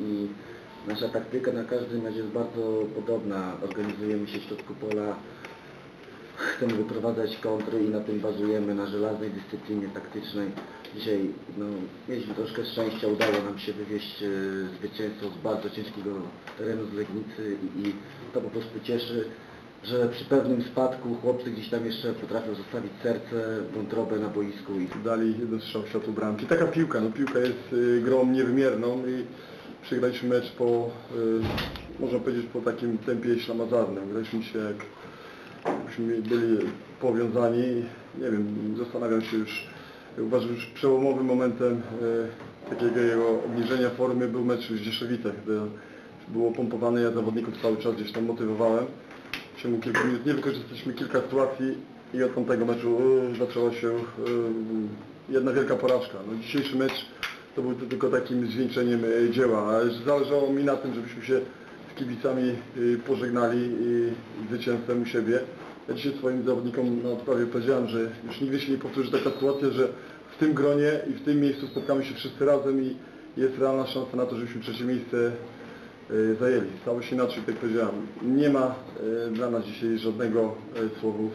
i nasza taktyka na każdym mecz jest bardzo podobna. Organizujemy się w środku pola, chcemy wyprowadzać kontry i na tym bazujemy, na żelaznej dyscyplinie taktycznej. Dzisiaj no, mieliśmy troszkę szczęścia, udało nam się wywieźć e, zwycięstwo z bardzo ciężkiego terenu z Legnicy i, i to po prostu cieszy, że przy pewnym spadku chłopcy gdzieś tam jeszcze potrafią zostawić serce, wątrobę na boisku i Dali jeden strzał w bramki. Taka piłka, no piłka jest y, grą niewymierną i przegraliśmy mecz po, y, można powiedzieć, po takim tempie ślamazarnym. Graliśmy się jak jakbyśmy byli powiązani. Nie wiem, zastanawiam się już, uważam, że przełomowym momentem y, takiego jego obniżenia formy był mecz w Rzeszowicach, gdy było pompowane, ja zawodników cały czas gdzieś tam motywowałem. Ciągu kilku minut nie wykorzystaliśmy kilka sytuacji i od tamtego meczu y, zaczęła się y, jedna wielka porażka. No, dzisiejszy mecz to był tylko takim zwieńczeniem y, dzieła, ale zależało mi na tym, żebyśmy się z kibicami y, pożegnali zwycięstwem u siebie. Ja dzisiaj swoim zawodnikom na odprawie powiedziałem, że już nigdy się nie powtórzy taka sytuacja, że w tym gronie i w tym miejscu spotkamy się wszyscy razem i jest realna szansa na to, żebyśmy trzecie miejsce y, zajęli. Stało się inaczej, tak powiedziałem. Nie ma dla nas dzisiaj żadnego słowu